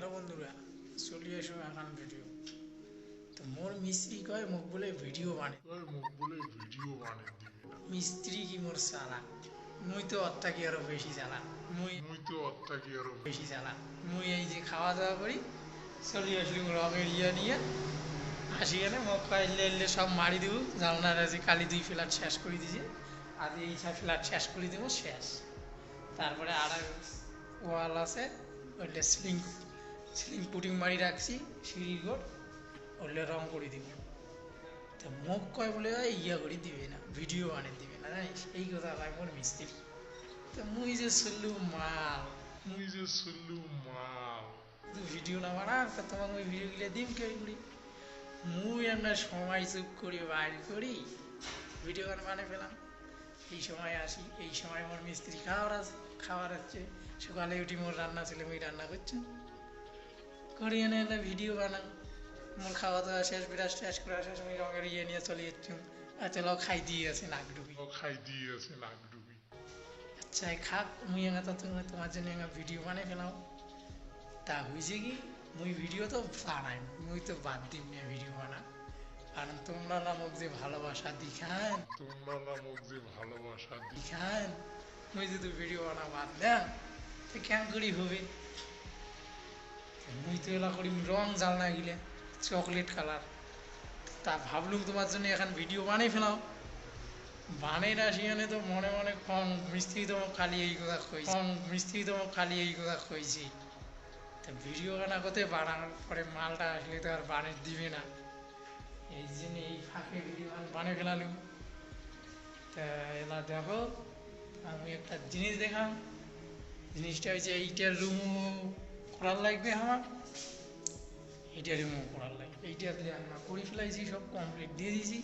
Hello বন্ধুরা? চলে এসো এখন ভিডিও তো মোর মিস্ত্রি কয় মুখ বলে ভিডিও বানে। মুখ বলে ভিডিও বানিয়ে দিবি না মিস্ত্রি কি মোর চালা মুই তো অত্তা কি আরও বেশি চালা মুই মুই তো অত্তা কি আরও বেশি। চালা মুই এই যে খাওয়া দাওয়া করি চলে আসলি রঙের ইয়া নিয়ে। আসি এনে মুখ এলে এলে সব মারি দিব। জানলার যে কালি দুই ফ্ল্যাট শেষ করে দিছে আজ এই ছয় ফ্ল্যাট শেষ করে দিব শেষ। তারপরে আর ওয়াল আছে ওইটা স্লিং স্লিং পুটিং মারি রাখছি সিঁড়ি গোট ওইটা রং করে দিব। তো মুখ কয় বলে "ওই ইয়া করে দিবে না ভিডিও বানিয়ে দিবে না জানিস? এই কথা মোর মিস্ত্রি। তো মুই যে শুনলু মাল। মুই যে শুনলু মাল। তুই ভিডিও না বানা তা তোমাকে ওই ভিডিওগুলো দিম কে করি? মুই আমরা সময় চুপ করি বাইর করি ভিডিও গান বানিয়ে পেলাম এই সময় আসি এই সময় আমার মিস্ত্রি খাওয়ার আছে খাওয়ার আছে। সকালে উঠি মোর রান্না ছিল মুই রান্না করছি। করি এনে এলে ভিডিও বানাম মোর খাওয়া দাওয়া শেষ বিরাট শেষ করে শেষ আমি রঙের ইয়ে নিয়ে চলে যাচ্ছি। আচ্ছা লো খাই দিয়ে আছে নাক ডুবি। ও খাই দিয়েছে নাক ডুবি। আচ্ছা খাক মুই এঙ্গা তো তুমি তোমার জন্য এঙ্গা ভিডিও বানিয়ে ফেলাম। তা হয়েছে কি মুই ভিডিও তো বানাই মুই তো বাদ দিম না ভিডিও বানা। কারণ তোমরা নামক যে ভালোবাসা দিখান। তোমরা নামক যে ভালোবাসা দিখান মুই যদি ভিডিও বানা বাদ দেন তো কেন করি হবে? মুই তো এলা করি রং জাল না গিলে চকলেট কালার তা ভাবলুম তোমার জন্য এখন ভিডিও বানিয়ে ফেলাও। বানে না সেখানে তো মনে মনে কম মিস্ত্রি তো খালি এই কথা কইছি। কম মিস্ত্রি তো খালি এই কথা কইছি। তা ভিডিও গানা করতে বানানোর পরে মালটা আসলে তো আর বানিয়ে দিবে না। এই জন্য এই ফাঁকে ভিডিও বানিয়ে ফেলালুম। তা এলা দেখো, আমি একটা জিনিস দেখাম। জিনিসটা হচ্ছে এইটার রুমও করার লাগবে আমার? এইটা রুমও করার লাগবে। এইটাতে আমরা করে ফেলাইছি সব কমপ্লিট দিয়ে দিয়েছি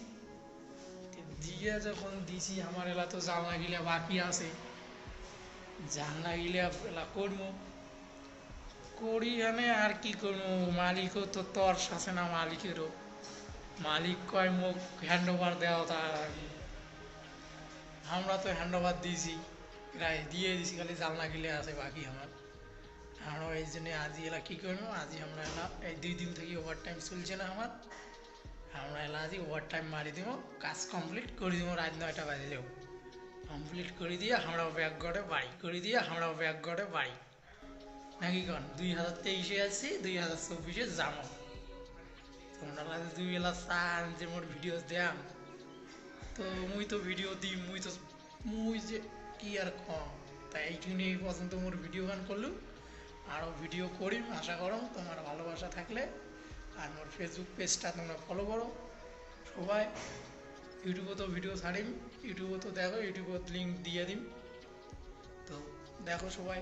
তো দিয়ে যখন দিছি আমার এলা তো জানলা গিলা বাকি আছে। জানলা গিলা এলা করব। করি এনে আর কি করব? মালিকও তো তর আছে না মালিকেরও। মালিক কয় মুখ হ্যান্ড ওভার দেওয়া তার আগে। আমরা তো হ্যান্ড ওভার দিয়েছি প্রায় দিয়ে দিছি খালি জানলা গিলে আছে বাকি আমার। আমরা এই জন্য আজই এলা কী করব? আজই আমরা এলা এই দুই দিন থেকে ওভার টাইম চলছে না আমার। আমরা এলা আজই ওভার টাইম মারি দিব, কাজ কমপ্লিট করে দিব রাত নয়টা বাজলেও। কমপ্লিট করে দিয়ে আমরা ব্যাগ গড়ে বাড়ি, করে দিয়ে আমরা ব্যাগ গড়ে বাড়ি। নাকি কন? দুই হাজার তেইশে আছি, দুই হাজার চব্বিশে যাব। তোমরা দুই এলা চান যে মোর ভিডিও দেয়াম। তো মুই তো ভিডিও দিই মুই তো মুই যে কি আর কম? তাই এইখানে এই পর্যন্ত মোর ভিডিও গান করলু আরও ভিডিও করি, আশা করো তোমার ভালোবাসা থাকলে। আর আমার ফেসবুক পেজটা তোমরা ফলো করো। সবাই ইউটিউবে তো ভিডিও ছাড়িম ইউটিউবে তো দেখো ইউটিউবে লিঙ্ক দিয়ে দিম। তো দেখো সবাই।